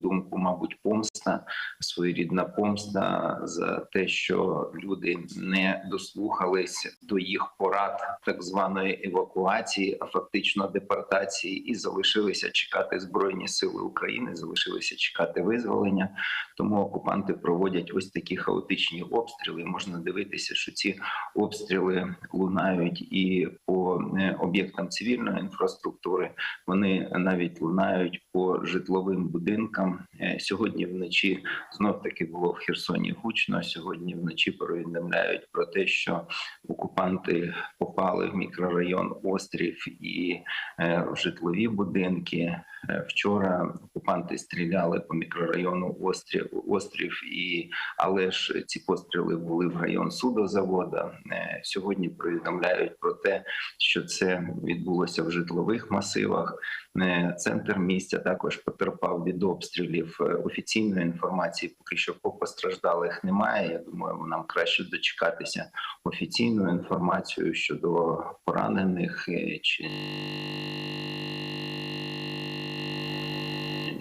думку, мабуть, помста, своєрідна помста за те, що люди не дослухались до їх порад так званої евакуації, а фактично депортації, і залишилися чекати збройні сили України, залишилися чекати визволення. Тому окупанти проводять ось такі хаотичні обстріли. Можна дивитися, що ці обстріли лунають і по е, об'єктам цивільної інфраструктури. Вони навіть лунають по житловим будинкам. Е, Сьогодні вночі знов таки було в Херсоні гучно. Сьогодні вночі повідомляють про те, що окупанти попали в мікрорайон Острів і е, в житлові будинки. Е, Вчора окупанти стріляли по мікрорайону Острів Острів, і але ж ці постріли були в район судозавода. Е, Сьогодні повідомляють про те, що це відбулося в житлових масивах. Е, Центр місця також потерпав від обстрілів. Офіційної інформації поки що по постраждалих немає. Я думаю, нам краще дочекатися офіційну інформацію щодо поранених чи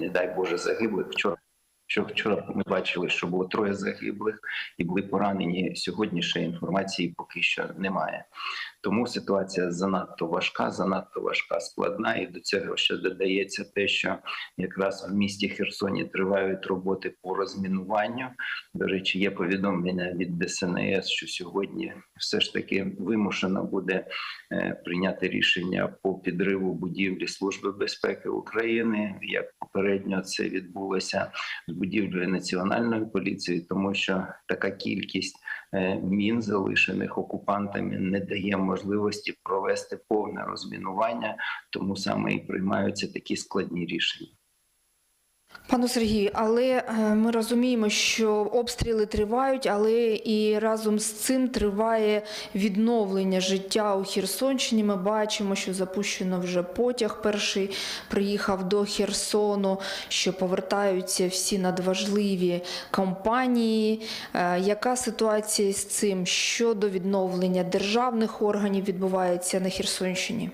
не дай Боже загиблих. Вчора що вчора ми бачили, що було троє загиблих і були поранені. Сьогодні ще інформації поки що немає. Тому ситуація занадто важка, занадто важка, складна, і до цього ще додається те, що якраз в місті Херсоні тривають роботи по розмінуванню. До речі, є повідомлення від ДСНС, що сьогодні все ж таки вимушено буде е, прийняти рішення по підриву будівлі Служби безпеки України. Як попередньо це відбулося з будівлею національної поліції, тому що така кількість мін, залишених окупантами, не дає можливості провести повне розмінування, тому саме і приймаються такі складні рішення. Пану Сергію, але е, ми розуміємо, що обстріли тривають, але і разом з цим триває відновлення життя у Херсонщині. Ми бачимо, що запущено вже потяг. Перший приїхав до Херсону, що повертаються всі надважливі компанії. Е, Яка ситуація з цим щодо відновлення державних органів відбувається на Херсонщині?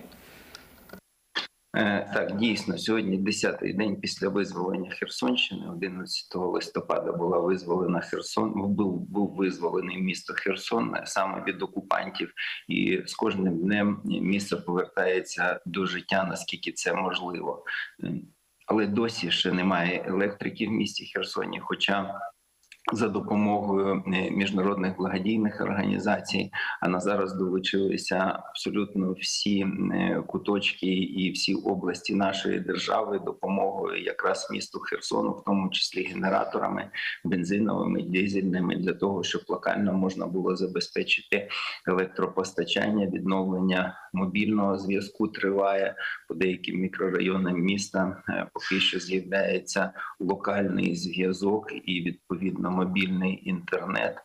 Е, Так, дійсно, сьогодні 10-й день після визволення Херсонщини, 11 листопада була визволена Херсон. Був був визволений місто Херсон е, саме від окупантів, і з кожним днем місто повертається до життя, наскільки це можливо. Е, Але досі ще немає електрики в місті Херсоні. Хоча за допомогою е, міжнародних благодійних організацій, а на зараз долучилися абсолютно всі е, куточки і всі області нашої держави допомогою якраз місту Херсону, в тому числі генераторами бензиновими, дизельними, для того, щоб локально можна було забезпечити електропостачання, відновлення мобільного зв'язку триває по деяким мікрорайонам міста. е, Поки що з'являється локальний зв'язок і відповідно мобільний інтернет.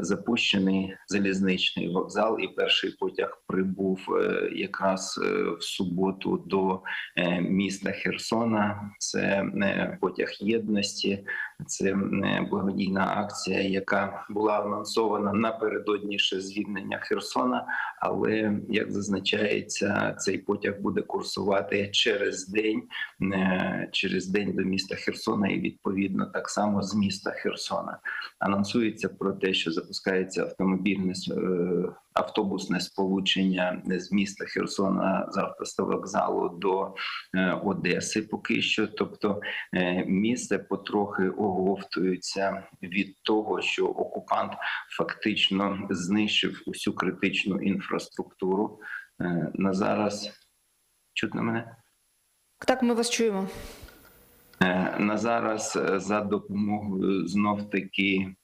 Запущений залізничний вокзал, і перший потяг прибув е, якраз е, в суботу до е, міста Херсона. Це потяг єдності, це благодійна акція, яка була анонсована напередодні ще звільнення Херсона. Але як зазначається, цей потяг буде курсувати через день, через день до міста Херсона, і відповідно так само з міста Херсона. Анонсується про те, що запускається автомобільне е, автобусне сполучення з міста Херсона з автовокзалу до е, Одеси. Поки що, тобто е, місце потрохи оговтується від того, що окупант фактично знищив усю критичну інфраструктуру. На зараз чутно мене. Так, ми вас чуємо. Е, На зараз е, за допомогою знов таки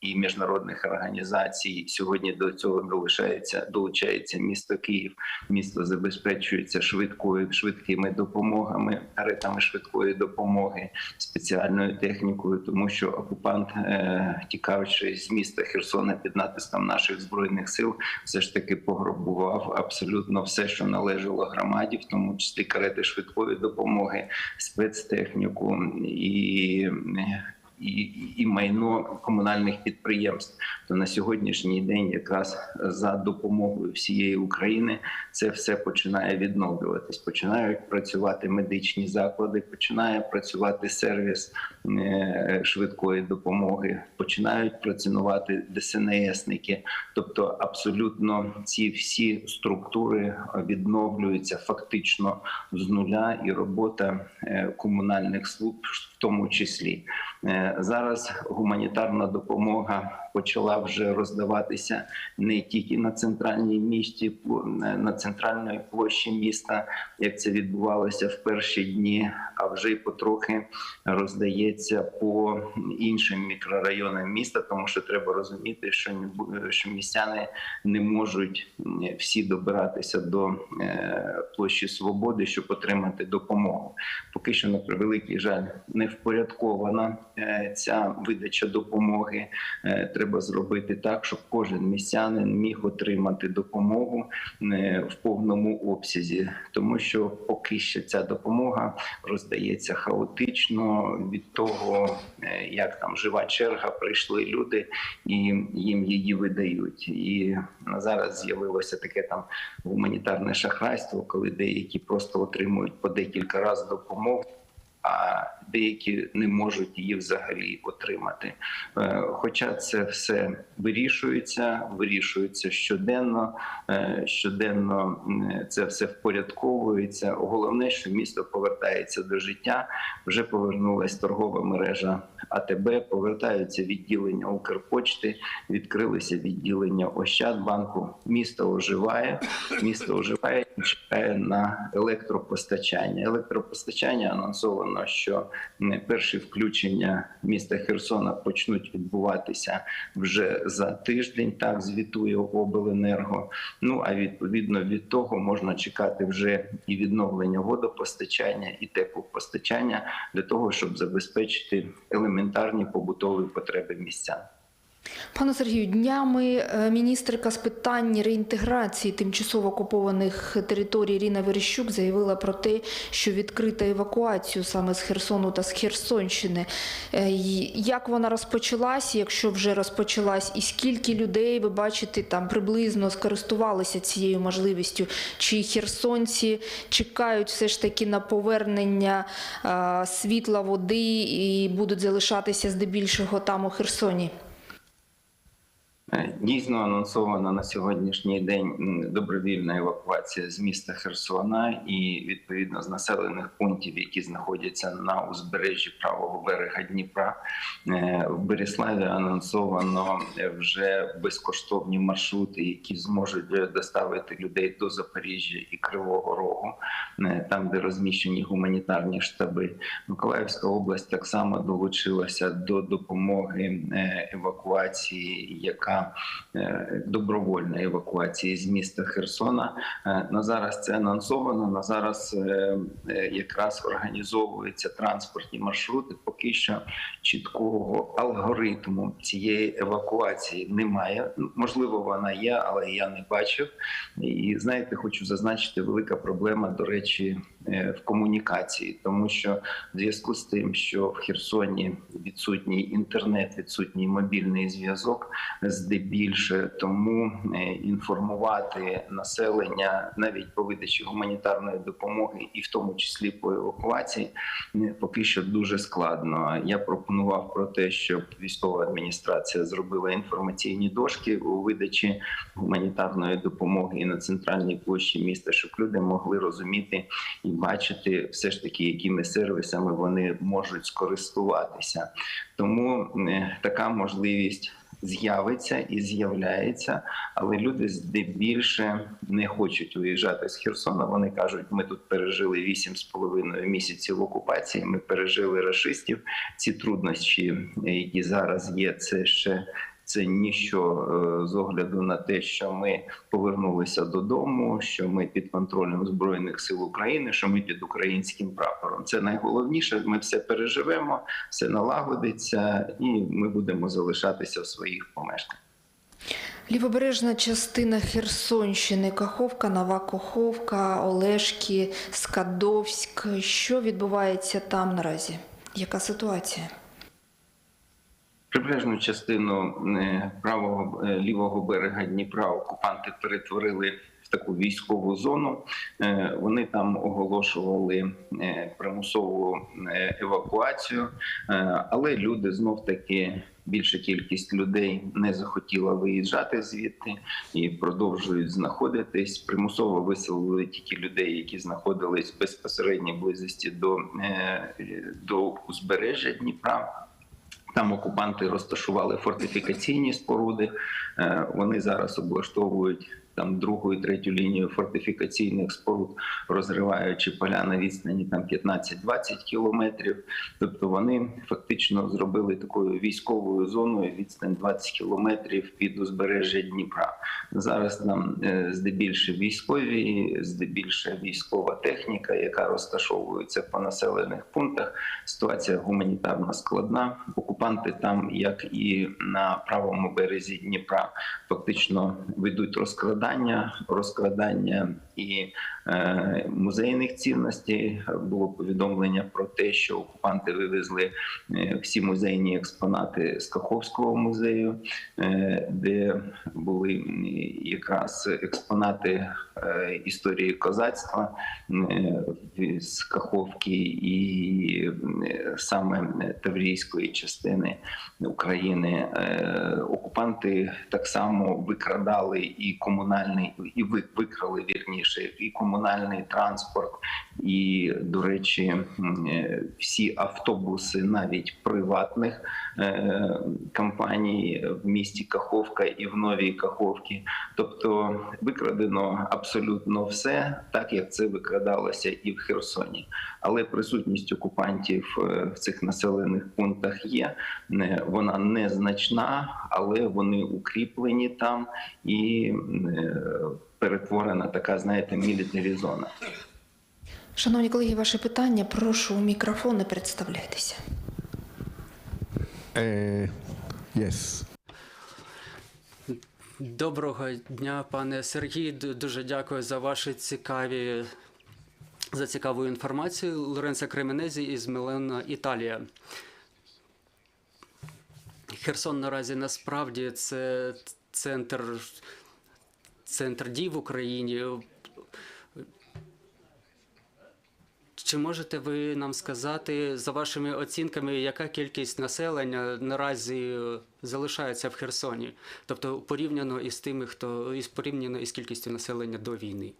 і міжнародних організацій сьогодні до цього долучається долучається місто Київ. Місто забезпечується швидкою швидкими допомогами, каретами швидкої допомоги, спеціальною технікою, тому що окупант, е, тікаючи з міста Херсона під натиском наших збройних сил, все ж таки пограбував абсолютно все, що належало громаді, в тому числі карети швидкої допомоги, спецтехніку і і, і майно комунальних підприємств. То на сьогоднішній день, якраз за допомогою всієї України, це все починає відновлюватись. Починають працювати медичні заклади, починає працювати сервіс е, швидкої допомоги, починають працювати ДСНСники. Тобто, абсолютно ці всі структури відновлюються фактично з нуля, і робота е, комунальних служб в тому числі. Е, Зараз гуманітарна допомога почала вже роздаватися не тільки на центральній місті, е, на центральної площі міста, як це відбувалося в перші дні, а вже й потрохи роздається по іншим мікрорайонам міста, тому що треба розуміти, що е, що містяни не можуть всі добиратися до е, площі свободи, щоб отримати допомогу. Поки що, на превеликий жаль, не впорядкована ця видача допомоги. Е, Треба зробити так, щоб кожен містянин міг отримати допомогу е, в повному обсязі, тому що поки що ця допомога роздається хаотично від того, е, як там жива черга, прийшли люди і їм її видають. І зараз з'явилося таке там гуманітарне шахрайство, коли деякі просто отримують по декілька разів допомогу. А деякі не можуть її взагалі отримати. Е, Хоча це все вирішується, вирішується щоденно, е, щоденно це все впорядковується. Головне, що місто повертається до життя. Вже повернулася торгова мережа АТБ, повертаються відділення Укрпочти, відкрилися відділення Ощадбанку. Місто оживає, місто оживає і чекає на електропостачання. Електропостачання анонсовано, що перші включення міста Херсона почнуть відбуватися вже за тиждень. Так звітує обленерго. Ну а відповідно від того можна чекати вже і відновлення водопостачання, і теплопостачання для того, щоб забезпечити елементарні побутові потреби містян. Пане Сергію, днями е, міністерка з питань реінтеграції тимчасово окупованих територій Ірина Верещук заявила про те, що відкрита евакуацію саме з Херсону та з Херсонщини. Е, Як вона розпочалась, якщо вже розпочалась, і скільки людей ви бачите там приблизно скористувалися цією можливістю? Чи херсонці чекають все ж таки на повернення е, світла, води і будуть залишатися здебільшого там у Херсоні? Е, Дійсно анонсована на сьогоднішній день добровільна евакуація з міста Херсона і відповідно з населених пунктів, які знаходяться на узбережжі правого берега Дніпра. Е, В Беріславі анонсовано е, вже безкоштовні маршрути, які зможуть доставити людей до Запоріжжя і Кривого Рогу, там, де розміщені гуманітарні штаби. Миколаївська область так само долучилася до допомоги евакуації, яка е, добровольна евакуації з міста Херсона. Е, На зараз це анонсовано. На зараз е, якраз організовуються транспортні маршрути. Поки що чіткого алгоритму цієї евакуації немає. Можливо, вона є, але я не бачив. І знаєте, хочу зазначити велика проблема, до речі, е, в комунікації, тому що в зв'язку з тим, що в Херсоні відсутній інтернет, відсутній мобільний зв'язок, здебільше тому е, інформувати населення навіть по видачі гуманітарної допомоги, і в тому числі по евакуації, е, поки що дуже складно. Я пропонував про те, щоб військова адміністрація зробила інформаційні дошки у видачі гуманітарної допомоги на центральній площі міста, щоб люди могли розуміти і бачити все ж таки, якими сервісами вони можуть скористуватися. Тому е, така можливість з'явиться і з'являється, але люди здебільше не хочуть виїжджати з Херсона. Вони кажуть, ми тут пережили вісім з половиною місяців окупації. Ми пережили рашистів. Ці труднощі, які зараз є, це ще. Це ніщо е, з огляду на те, що ми повернулися додому, що ми під контролем збройних сил України, що ми під українським прапором. Це найголовніше. Ми все переживемо, все налагодиться, і ми будемо залишатися в своїх помешканнях. Лівобережна частина Херсонщини, Каховка, Нова Каховка, Олешки, Скадовськ. Що відбувається там наразі? Яка ситуація? Прибережну частину е, правого е, лівого берега Дніпра окупанти перетворили в таку військову зону. Е, Вони там оголошували примусову евакуацію, але люди знов таки. Більша кількість людей не захотіла виїжджати звідти і продовжують знаходитись. Примусово виселили тільки людей, які знаходились в безпосередній близості до, до узбережжя Дніпра. Там окупанти розташували фортифікаційні споруди. Е, Вони зараз облаштовують там другу і третю лінію фортифікаційних споруд, розриваючи поля на відстані там 15-20 кілометрів. Тобто вони фактично зробили такою військовою зоною відстань 20 кілометрів під узбережжя Дніпра. Зараз там е, здебільше військові, здебільше військова техніка, яка розташовується по населених пунктах. Ситуація гуманітарно складна. Окупанти там, як і на правому березі Дніпра, фактично ведуть розкрадання, розкрадання і музейних цінностей. Було повідомлення про те, що окупанти вивезли е, всі музейні експонати з Каховського музею, е, де були якраз експонати е, історії козацтва е, з Каховки і е, саме Таврійської частини України. Е, Окупанти так само викрадали і комунальний, і викрали вірніше, і комунальний транспорт, і, до речі, е, всі автобуси, навіть приватних е, компаній в місті Каховка і в Новій Каховці. Тобто викрадено абсолютно все, так як це викрадалося і в Херсоні. Але присутність окупантів е, в цих населених пунктах є. Вона незначна, але вони укріплені там і перетворена така, знаєте, мілітарі зона. Шановні колеги, ваше питання, прошу у мікрофон, не представляйтеся. Uh, yes. Доброго дня, пане Сергій. Дуже дякую за ваші цікаві за цікаву інформацію. Лоренцо Кременезі із Милана, Італія. Херсон наразі насправді це центр, центр дій в Україні. Чи можете ви нам сказати, за вашими оцінками, яка кількість населення наразі е, залишається в Херсоні? Тобто порівняно із тими, хто із порівняно із кількістю населення до війни?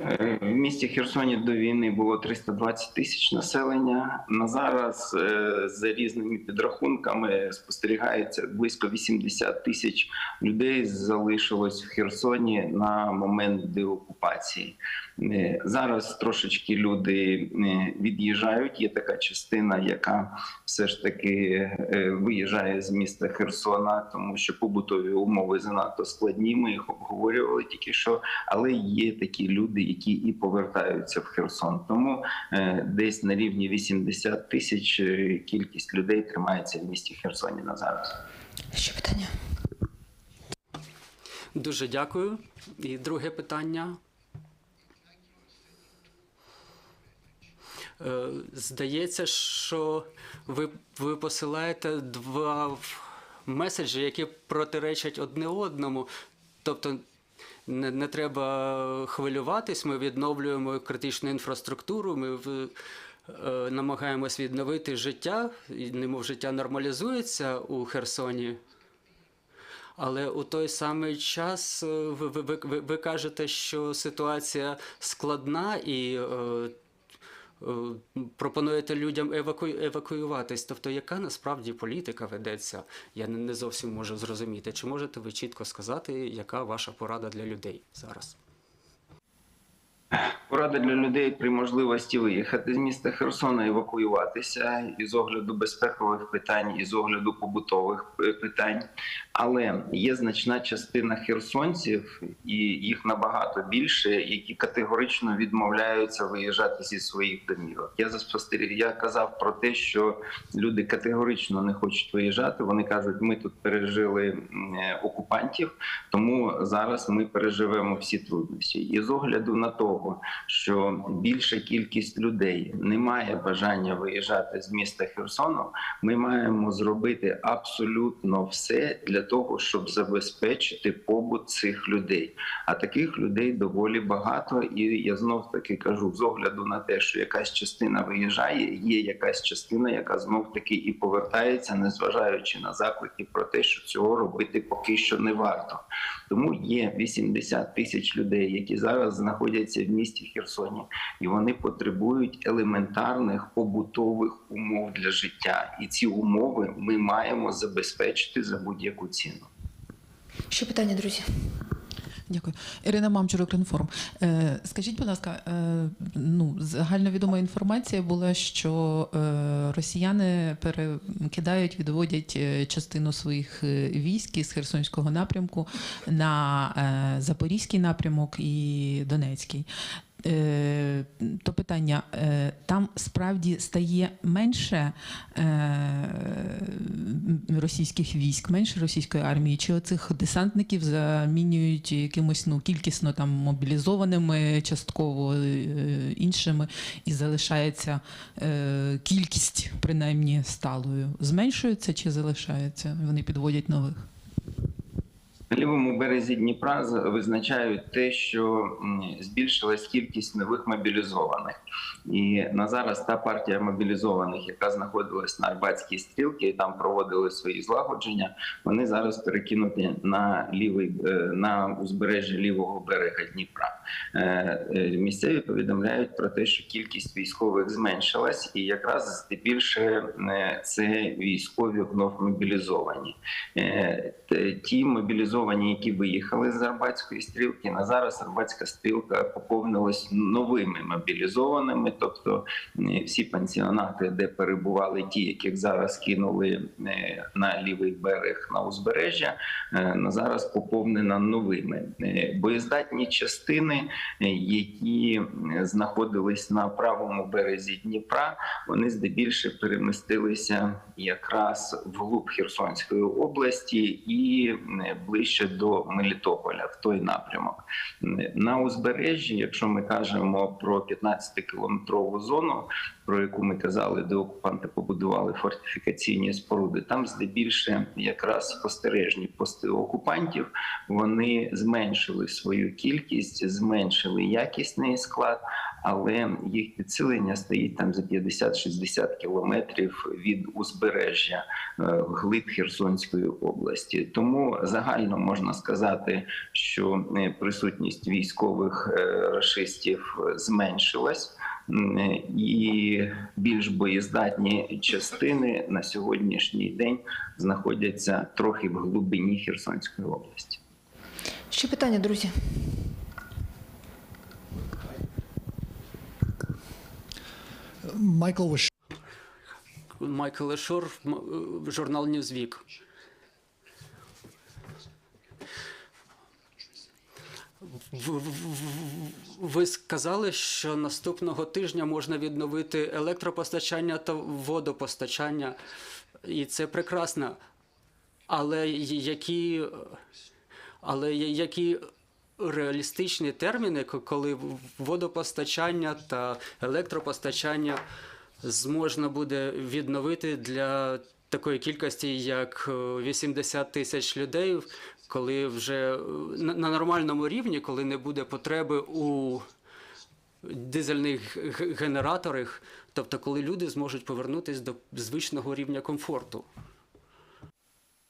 Е, В місті Херсоні до війни було 320 тисяч населення. На зараз е, за різними підрахунками спостерігається близько 80 тисяч людей залишилось в Херсоні на момент деокупації. Е, Зараз трошечки люди е, від'їжджають. Є така частина, яка все ж таки е, виїжджає з міста Херсона, тому що побутові умови занадто складні. Ми їх обговорювали тільки що, але є такі люди, які і повертаються в Херсон. Тому десь на рівні 80 тисяч кількість людей тримається в місті Херсоні на зараз. Ще питання. Дуже дякую. І друге питання. Здається, що ви, ви посилаєте два меседжі, які протиречать одне одному. Тобто не, не треба хвилюватись, ми відновлюємо критичну інфраструктуру, ми е, намагаємось відновити життя, немов життя нормалізується у Херсоні. Але у той самий час е, ви, ви, ви, ви, кажете, що ситуація складна і е, е, пропонуєте людям еваку... евакуюватись. Тобто, яка насправді політика ведеться? Я не, не зовсім можу зрозуміти. Чи можете ви чітко сказати, яка ваша порада для людей зараз? Порада для людей при можливості виїхати з міста Херсона, евакуюватися із огляду безпекових питань, із огляду побутових е, питань. Але є значна частина херсонців, і їх набагато більше, які категорично відмовляються виїжджати зі своїх домівок. Я заспостеріг, я казав про те, що люди категорично не хочуть виїжджати. Вони кажуть, ми тут пережили е, окупантів, тому зараз ми переживемо всі труднощі. І з огляду на того, що більша кількість людей не має бажання виїжджати з міста Херсону, ми маємо зробити абсолютно все для того, щоб забезпечити побут цих людей. А таких людей доволі багато, і я знов таки кажу: з огляду на те, що якась частина виїжджає, є якась частина, яка знов таки і повертається, незважаючи на заклики про те, що цього робити поки що не варто. Тому є 80 тисяч людей, які зараз знаходяться в місті Херсоні, і вони потребують елементарних побутових умов для життя. І ці умови ми маємо забезпечити за будь-яку ціну. Ще питання, друзі. Дякую. Ірина Мамчур, Укрінформ. Е, Скажіть, будь ласка, е, ну, загальновідома інформація була, що е, росіяни перекидають, відводять частину своїх військ із Херсонського напрямку на е, Запорізький напрямок і Донецький. Е, То питання, е, там справді стає менше е, російських військ, менше російської армії, чи оцих десантників замінюють якимось ну, кількісно там мобілізованими, частково іншими, і залишається кількість принаймні сталою. Зменшується чи залишається? Вони підводять нових? На лівому березі Дніпра визначають те, що збільшилась кількість нових мобілізованих. І на зараз та партія мобілізованих, яка знаходилась на Арбатській стрілці, і там проводили свої злагодження. Вони зараз перекинуті на лівий е, на узбережжя лівого берега Дніпра. Е, е, Місцеві повідомляють про те, що кількість військових зменшилась, і якраз здебільше це військові вновь мобілізовані. Ті мобілізовані, які виїхали з Арбатської стрілки, на зараз Арбатська стрілка поповнилась новими мобілізованими, тобто всі пансіонати, де перебували ті, яких зараз кинули е, на лівий берег на узбережжя, е, на зараз поповнена новими Е, боєздатні частини, які знаходились на правому березі Дніпра, вони здебільше перемістилися якраз вглуб Херсонської області і е, ближче до Мелітополя в той напрямок. На узбережжі, якщо ми кажемо про 15-кілометрову зону, про яку ми казали, де окупанти побудували фортифікаційні споруди, там здебільше якраз спостережні пости окупантів вони зменшили свою кількість, зменшили якісний склад, але їх підсилення стоїть там за 50-60 кілометрів від узбережжя е, глиб Херсонської області. Тому загально можна сказати, що е, присутність військових е, рашистів зменшилась. І більш боєздатні частини на сьогоднішній день знаходяться трохи в глибині Херсонської області. Ще питання, друзі. Michael was Майкл Ешор, е, журнал в- Ви сказали, що наступного тижня можна відновити електропостачання та водопостачання, і це прекрасно. Але які, але які реалістичні терміни, коли водопостачання та електропостачання зможна буде відновити для такої кількості, як е, 80 тисяч людей, коли вже е, на нормальному рівні, коли не буде потреби у дизельних генераторах, тобто коли люди зможуть повернутися до звичного рівня комфорту.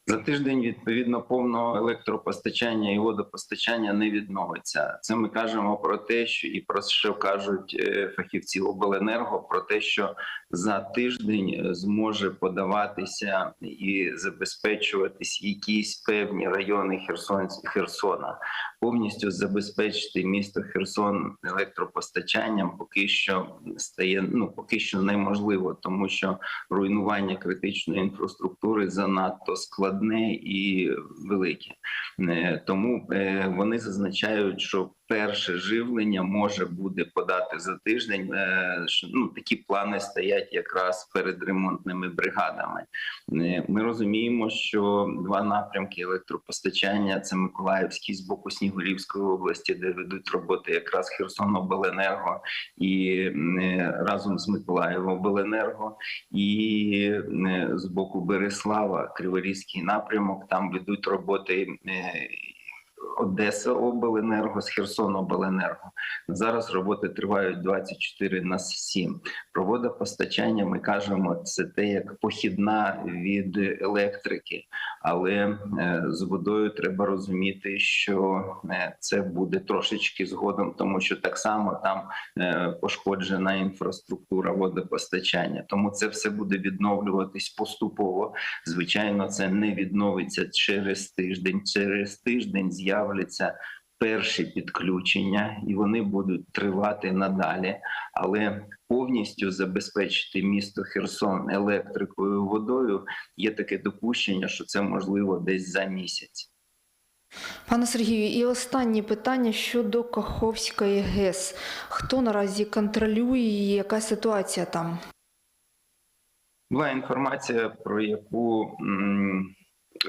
За тиждень відповідно повного електропостачання і водопостачання не відновиться. Це ми кажемо про те, що і про що кажуть е, фахівці обленерго, про те, що за тиждень е, зможе подаватися і забезпечуватись якісь певні райони Херсон Херсона. Повністю забезпечити місто Херсон електропостачанням поки що стає ну поки що неможливо, тому що руйнування критичної інфраструктури занадто складне і велике. Е, Тому е, вони зазначають, що перше живлення може буде подати за тиждень. Е, Ну такі плани стоять якраз перед ремонтними бригадами. Е, Ми розуміємо, що два напрямки електропостачання це Миколаївський з боку Снігурівської області, де ведуть роботи якраз Херсонобленерго і е, разом з Миколаївобленерго, і з боку Береслава, Криворізький напрямок. Там ведуть роботи. Одеса обленерго з Херсонобленерго. Зараз роботи тривають 24 на 7. Провода постачання, ми кажемо, це те як похідна від електрики, але е, з водою треба розуміти, що е, це буде трошечки згодом, тому що так само там е, пошкоджена інфраструктура водопостачання. Тому це все буде відновлюватись поступово. Звичайно, це не відновиться через тиждень. Через тиждень з'являться перші підключення, і вони будуть тривати надалі. Але повністю забезпечити місто Херсон електрикою водою є таке допущення, що це можливо десь за місяць. Пане Сергію, і останнє питання щодо Каховської ГЕС. Хто наразі контролює її, яка ситуація там? Була інформація, про яку м,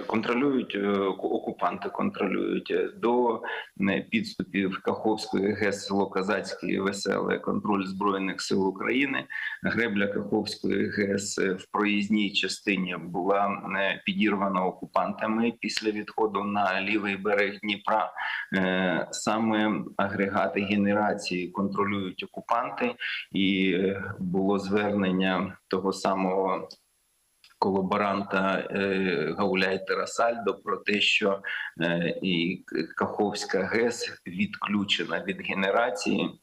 контролюють е, окупанти, контролюють до е, підступів Каховської ГЕС село Казацьке веселе контроль збройних сил України. Гребля Каховської ГЕС в проїзній частині була е, підірвана окупантами після відходу на лівий берег Дніпра. Саме агрегати генерації контролюють окупанти, і було звернення того самого колаборанта е, Гауляйтера Сальдо про те, що е, і Каховська ГЕС відключена від генерації,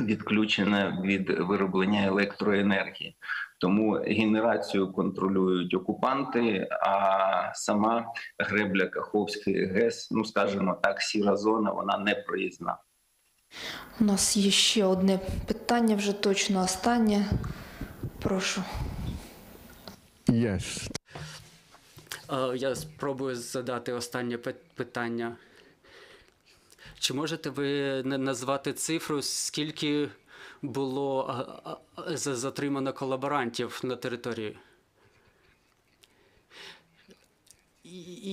відключена від вироблення електроенергії. Тому генерацію контролюють окупанти, а сама гребля Каховської ГЕС, ну скажімо так, сіра зона, вона не проїзна. У нас є ще одне питання, вже точно останнє. Прошу. Yes. Я спробую задати останнє питання. Чи можете ви на- назвати цифру, скільки було затримано колаборантів на території? І,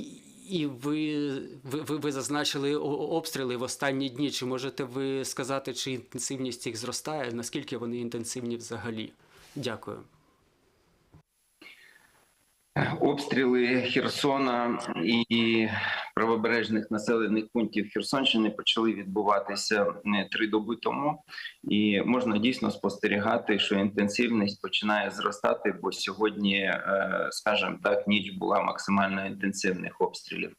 і, ви, ви- ви зазначили обстріли в останні дні. Чи можете ви сказати, чи інтенсивність їх зростає? Наскільки вони інтенсивні взагалі? Дякую. Обстріли Херсона і правобережних населених пунктів Херсонщини почали відбуватися три доби тому, і можна дійсно спостерігати, що інтенсивність починає зростати, бо сьогодні, е, скажімо так, ніч була максимально інтенсивних обстрілів.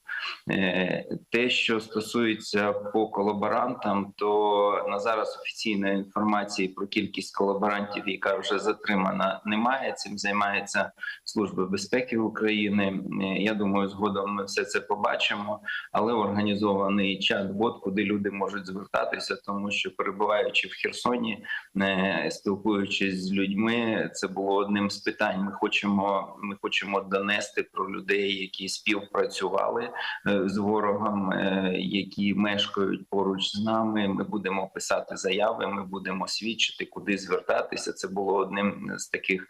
Е, Те, що стосується по колаборантам, то на зараз офіційної інформації про кількість колаборантів, яка вже затримана, немає. Цим займається Служба безпеки України. Е, Я думаю, згодом ми все це побачимо. Але організований чат-бот, куди люди можуть звертатися, тому що перебуваючи в Херсоні, е, спілкуючись з людьми, це було одним з питань. Ми хочемо, ми хочемо донести про людей, які співпрацювали е, з ворогом, е, які мешкають поруч з нами. Ми будемо писати заяви. Ми будемо свідчити, куди звертатися. Це було одним з таких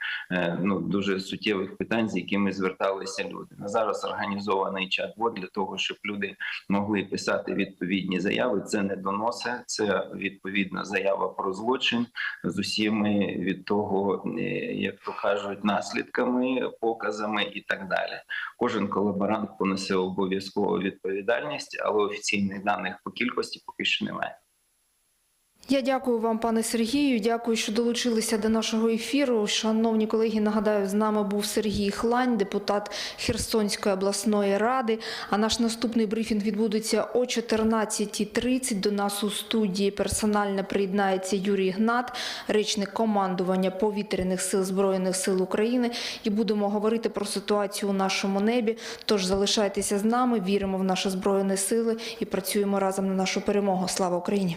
ну дуже суттєвих питань, з якими зверталися люди. На зараз організований чат-бот для того, щоб люди могли писати відповідні заяви. Це не доноси, це відповідна заява про злочин з усіми від того, е, як то кажуть, наслідками, показами і так далі. Кожен колаборант понесе обов'язково відповідальність, але офіційних даних по кількості поки що немає. Я дякую вам, пане Сергію. Дякую, що долучилися до нашого ефіру. Шановні колеги, нагадаю, з нами був Сергій Хлань, депутат Херсонської обласної ради. А наш наступний брифінг відбудеться о 14.30. До нас у студії персонально приєднається Юрій Гнат, речник командування повітряних сил Збройних сил України. І будемо говорити про ситуацію у нашому небі. Тож залишайтеся з нами, віримо в наші збройні сили і працюємо разом на нашу перемогу. Слава Україні!